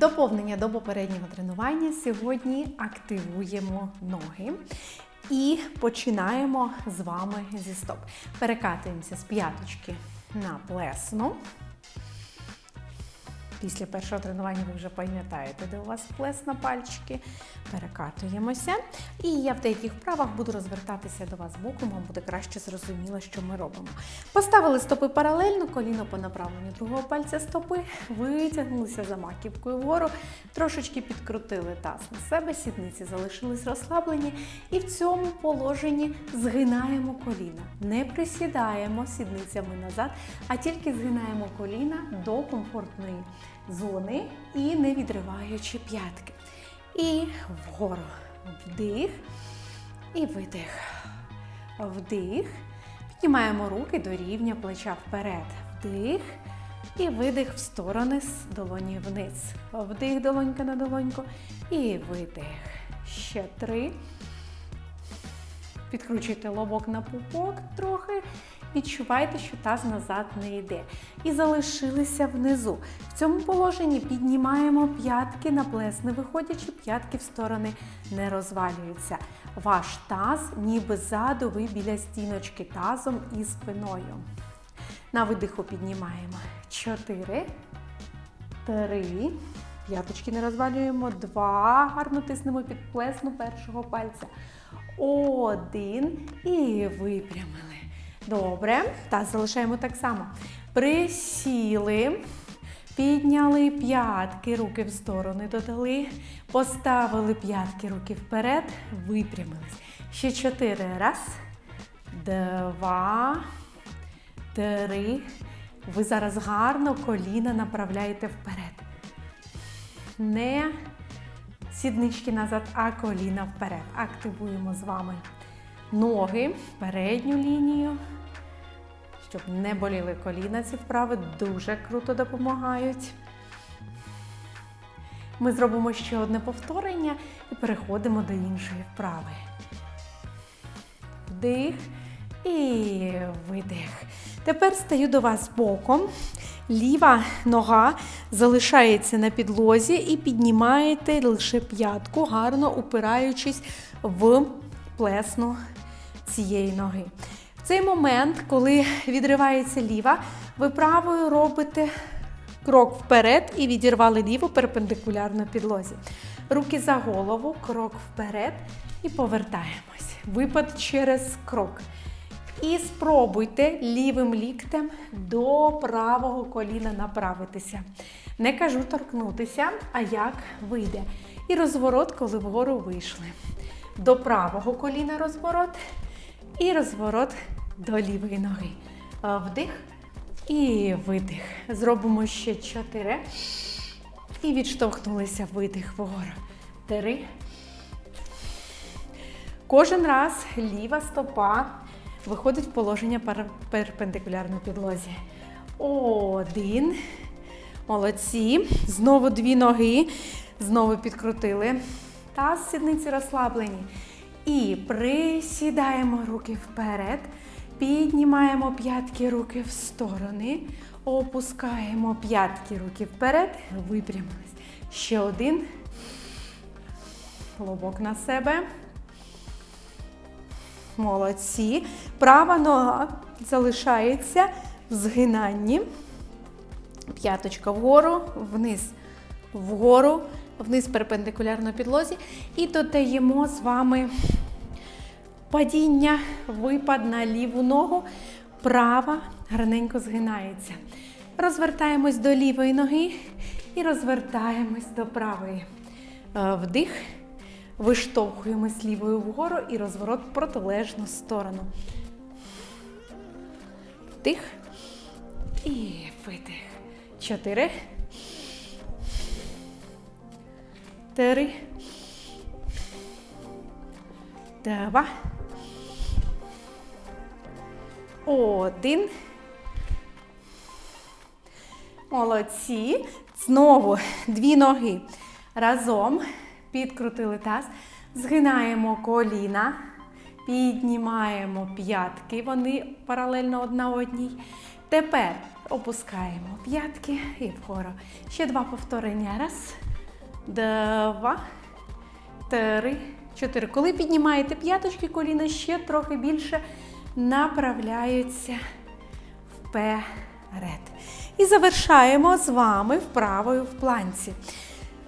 Доповнення до попереднього тренування сьогодні активуємо ноги і починаємо з вами зі стоп. Перекатуємося з п'яточки на плесну. Після першого тренування ви вже пам'ятаєте, де у вас плес на пальчики. Перекатуємося. І я в деяких вправах буду розвертатися до вас боком, вам буде краще зрозуміло, що ми робимо. Поставили стопи паралельно, коліно по направленню другого пальця стопи, витягнулися за маківкою вгору, трошечки підкрутили таз на себе, сідниці залишились розслаблені. І в цьому положенні згинаємо коліна. Не присідаємо сідницями назад, а тільки згинаємо коліна до комфортної зони і не відриваючи п'ятки. І вгору вдих і видих. Вдих. Піднімаємо руки до рівня плеча вперед. Вдих. І видих в сторони з долоні вниз. Вдих, долонька на долоньку. І видих. Ще три. Підкручуйте лобок на пупок трохи. Відчувайте, що таз назад не йде. І залишилися внизу. В цьому положенні піднімаємо п'ятки на плес, не виходячи, п'ятки в сторони не розвалюються. Ваш таз, ніби ззаду, ви біля стіночки тазом і спиною. На видиху піднімаємо. Чотири. Три. П'яточки не розвалюємо. Два. Гарно тиснемо під плесну першого пальця. Один. І випрямили. Добре. Таз залишаємо так само. Присіли. Підняли п'ятки, руки в сторони додали. Поставили п'ятки, руки вперед. Випрямились. Ще чотири. Раз. Два. Три. Ви зараз гарно коліна направляєте вперед. Не сіднички назад, а коліна вперед. Активуємо з вами ноги, передню лінію. Щоб не боліли коліна, ці вправи дуже круто допомагають. Ми зробимо ще одне повторення і переходимо до іншої вправи. Вдих і видих. Тепер стаю до вас боком. Ліва нога залишається на підлозі і піднімаєте лише п'ятку, гарно упираючись в плесну цієї ноги. В цей момент, коли відривається ліва, ви правою робите крок вперед і відірвали ліву перпендикулярно підлозі. Руки за голову, крок вперед і повертаємось. Випад через крок. І спробуйте лівим ліктем до правого коліна направитися. Не кажу торкнутися, а як вийде. І розворот, коли вгору вийшли. До правого коліна розворот і розворот до лівої ноги. Вдих і видих. Зробимо ще чотири. І відштовхнулися видих вгору. Три. Кожен раз ліва стопа виходить в положення перпендикулярно підлозі. Один. Молодці. Знову дві ноги. Знову підкрутили. Таз, сідниці розслаблені. І присідаємо руки вперед. Піднімаємо п'ятки руки в сторони. Опускаємо п'ятки руки вперед. Випрямились. Ще один. Лобок на себе. Молодці. Права нога залишається в згинанні. П'яточка вгору, вниз, вгору, вниз перпендикулярно підлозі. І додаємо з вами падіння, випад на ліву ногу. Права гарненько згинається. Розвертаємось до лівої ноги і розвертаємось до правої. Вдих. Виштовхуємось лівою вгору і розворот в протилежну сторону. Вдих і видих. Чотири. Три. Два. Один. Молодці. Знову дві ноги разом. Підкрутили таз. Згинаємо коліна. Піднімаємо п'ятки, вони паралельно одна одній. Тепер опускаємо п'ятки і вгору. Ще два повторення. Раз, два, три, чотири. Коли піднімаєте п'яточки, коліна ще трохи більше направляються вперед. І завершаємо з вами вправою в планці.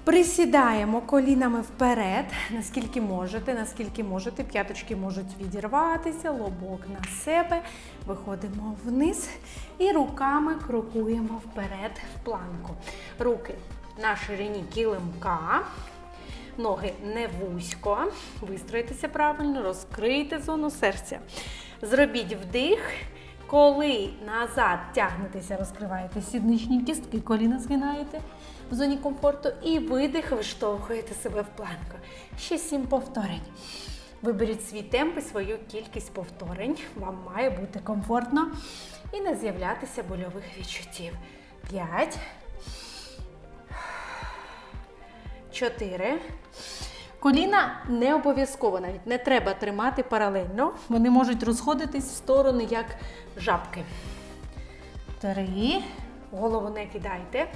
Присідаємо колінами вперед, наскільки можете, наскільки можете. П'яточки можуть відірватися, лобок на себе. Виходимо вниз і руками крокуємо вперед в планку. Руки на ширині килимка. Ноги не вузько. Вистроїтеся правильно, розкрийте зону серця. Зробіть вдих. Коли назад тягнетеся, розкриваєте сідничні кістки, коліна згинаєте в зоні комфорту і видих, виштовхуєте себе в планку. Ще сім повторень. Виберіть свій темп і свою кількість повторень. Вам має бути комфортно і не з'являтися больових відчуттів. П'ять. Чотири. Коліна не обов'язково навіть не треба тримати паралельно. Вони можуть розходитись в сторони, як жабки. Три. Голову не кидайте.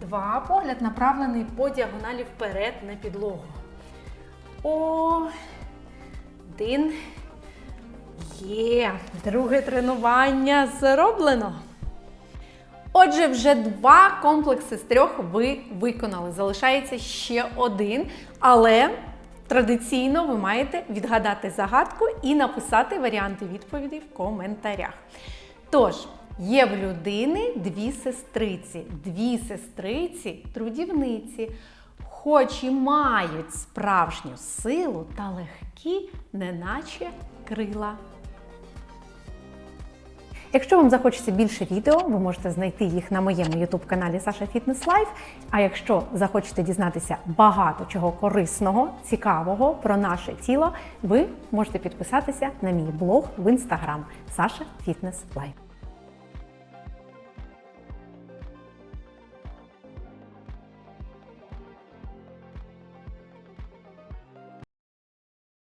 Два. Погляд направлений по діагоналі вперед на підлогу. Один. Є. Друге тренування зроблено. Отже, вже два комплекси з трьох ви виконали. Залишається ще один, але традиційно ви маєте відгадати загадку і написати варіанти відповідей в коментарях. Тож, є в людини дві сестриці. Дві сестриці трудівниці, хоч і мають справжню силу та легкі, неначе крила. Якщо вам захочеться більше відео, ви можете знайти їх на моєму youtube каналі Саша Фітнес Лайф. А якщо захочете дізнатися багато чого корисного, цікавого про наше тіло, ви можете підписатися на мій блог в інстаграм Саша Фітнес Лайф.